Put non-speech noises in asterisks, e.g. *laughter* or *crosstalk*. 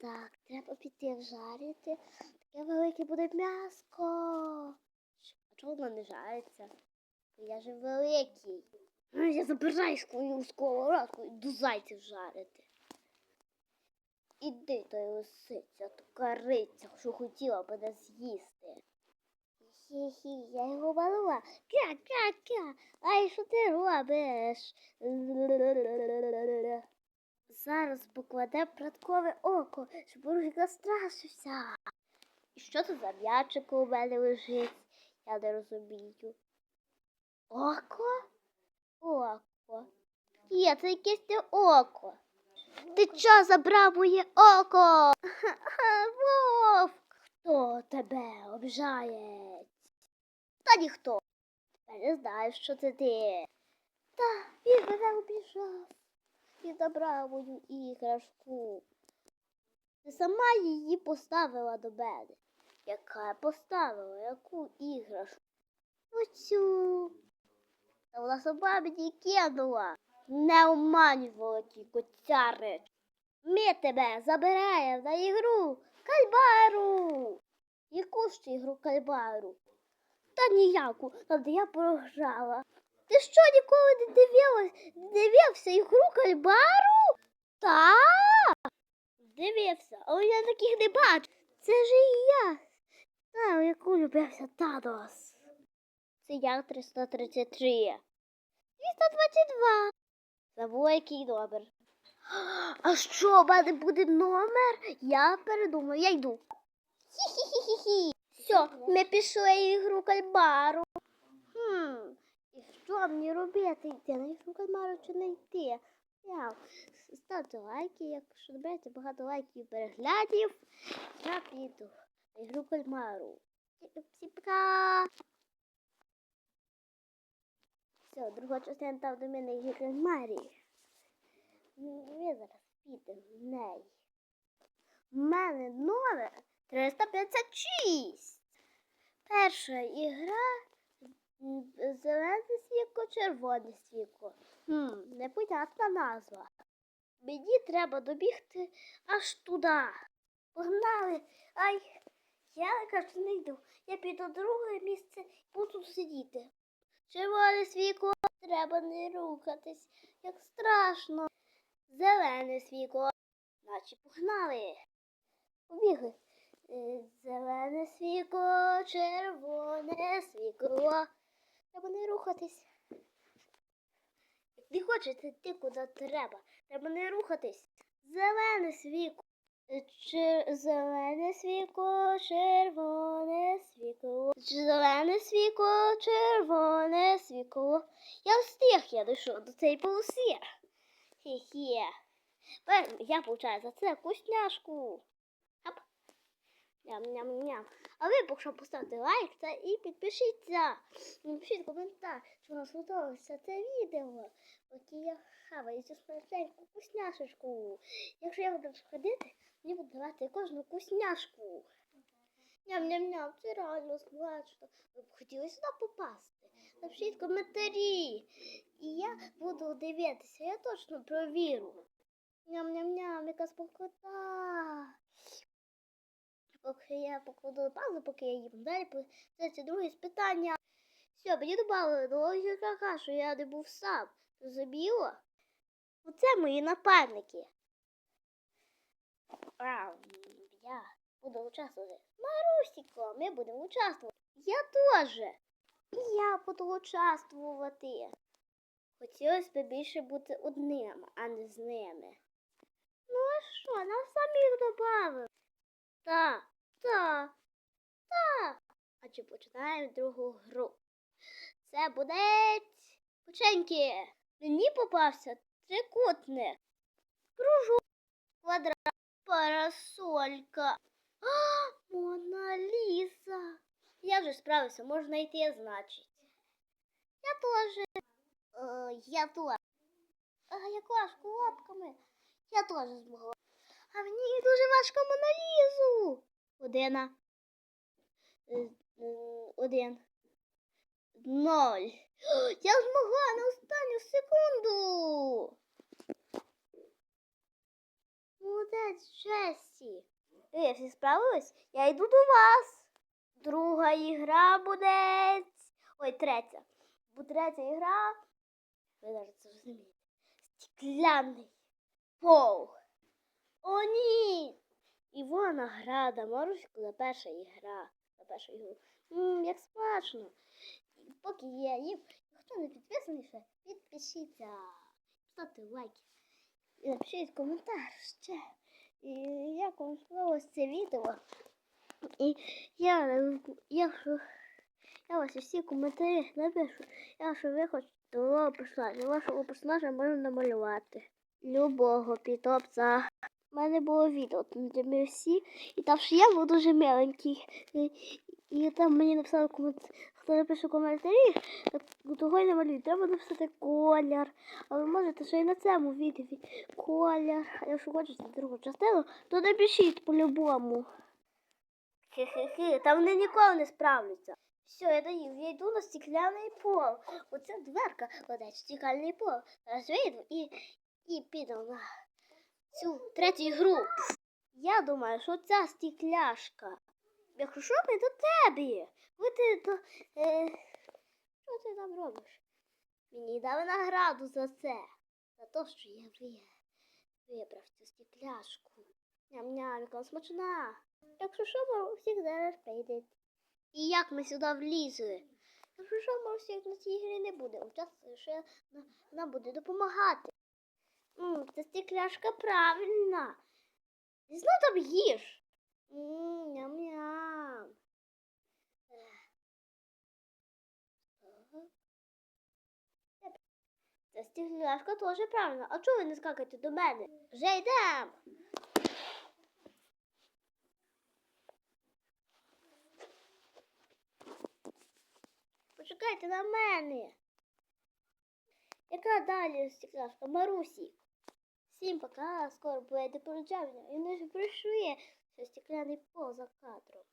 Так, треба піти вжарити. Таке велике буде м'яско. А чого воно не жариться? Я же великий. Я забираю свою сковородку і йду зайців жарити. Іди, то лисиця, то кариця, що хотіла мене з'їсти. Хі-хі, я його малила. Кя-кя-кя. Ай, що ти робиш? Зараз покладе браткове око, щоб Ружик настрашився. І що це за м'ячик у мене лежить? Я не розумію. Око? Око. Є, це якесь не око. Ти чо забрав моє око? *laughs* Вовк! Хто тебе обжає? Та ніхто. Я не знаю, що це ти. Та він мене обіжав. Він забрав мою іграшку. Ти сама її поставила до мене. Яка я поставила? Яку іграшку? Оцю. Та вона сама мені кинула. Не обманювала ті котяри. Ми тебе забираємо на ігру кальбару. Яку ж ігру кальбару? Та ніяку, де я програла. Ти що ніколи не дивилась, дивився ігру кальбару? Так. Дивився, але я таких не бачу. Це ж і я. Та, яку любився Танос. Це я 333. 222. Забула, який номер. А що, у мене буде номер? Я передумаю, я йду. Хі-хі-хі-хі. Все, ми пішли ігру кальбару. Хм, і що мені робити? Йти на ігру кальмару чи не йти? Ставте лайки, якщо наберете багато лайків і переглядів, я піду на ігру кальмару. Всім пока! Все, друга частина там до мене ігри кальмарі. Ми зараз підемо в неї. У мене номер 356. Перша ігра зелене світло, червоне світло. Хм, непонятна назва. Мені треба добігти аж туди. Погнали. Ай, я кажу, не йду. Я піду в друге місце і буду сидіти. Червоне світло, треба не рухатись, як страшно. Зелене світло, наче погнали. Побігли. Зелене світло, червоне світло. Треба не рухатись. Як не хочете йти куди треба. Треба не рухатись. Зелене світло. Е, Чер... Зелене світло, червоне світло. Зелене світло, червоне світло. Я встиг, я дійшов до цієї полоси. Хе-хе. Я получаю за це вкусняшку. Ням-ням-ням. А ви поки що поставте лайк та і підпишіться. Напишіть коментар, чи вам сподобалося це відео. Поки я хаваю цю смачненьку вкусняшечку. Якщо я буду ходити, мені будуть давати кожну вкусняшку. Ням-ням-ням, це реально смачно. Ви б хотіли сюди попасти? Напишіть коментарі. І я буду дивитися, я точно провірю. Ням-ням-ням, яка смакота. Поки я покладу паузу, поки я їм далі це друге питання. Все, мені добавили до логіка кашу, я не був сам. Зрозуміло? Оце мої напарники. А, я буду участвувати. Марусіко, ми будемо участвувати. Я теж. І я буду участвувати. Хотілося б більше бути одним, а не з ними. Ну а що, нам самі їх добавили. Так, так, так. А чи починаємо другу гру? Це буде печеньки. Мені попався трикутник, кружок, квадрат, парасолька. А, Мона Ліза. Я вже справився, можна йти, значить. Я теж. Е, я теж. А я важко лапками. Я теж змогла. А мені дуже важко Моналізу. Одина. Е, е, Один. Ноль. *gasps* Я змогла на останню секунду. Джесі. Ви всі справились? Я йду до вас. Друга ігра буде. Ой, третя. Бо третя ігра. Ви навіть це розумієте. Стекляний пол. О, ні! І вона града, Маруську за перша ігра. За першу ігру. Ммм, як смачно. І поки я їм, хто не підписаний ще, підпишіться. Ставте лайки. І напишіть коментар ще. І як вам сподобалось це відео. І я, якщо я ваші всі коментарі напишу, якщо ви хочете того персонажа, вашого персонажа можна намалювати. Любого питомця. У мене було відео, там де ми і там що я був дуже миленький. І, і там мені написали комент... хто напише коментарі, так того й намалюють. Треба написати колір. А ви можете ще й на цьому відео колір. А якщо хочете другу частину, то напишіть по-любому. Хе-хе-хе, там вони ніколи не справляться. Все, я доїв, я йду на стекляний пол. Оце дверка кладе стекляний пол. Зараз вийду і, і піду на цю третю гру. Я думаю, що ця стекляшка. Якщо що, ми до тебе. Ви ти до. Е, що ти там робиш? Мені дали награду за це. За те, що я вибрав цю стекляшку. Ням-ням, яка смачна. Якщо що, всіх зараз прийде. І як ми сюди влізли? Якщо що, Марусік на цій грі не буде. Час ще нам буде допомагати. М, це стекляшка правильна. І знов там їж. М, Ням-ням. Це стекляшка теж правильна. А чого ви не скакаєте до мене? Вже йдемо. Почекайте на мене. Яка далі стекляшка? Марусі. Всім пока, скоро буде поруджання. І ми ж прийшли, що стекляний пол за кадром.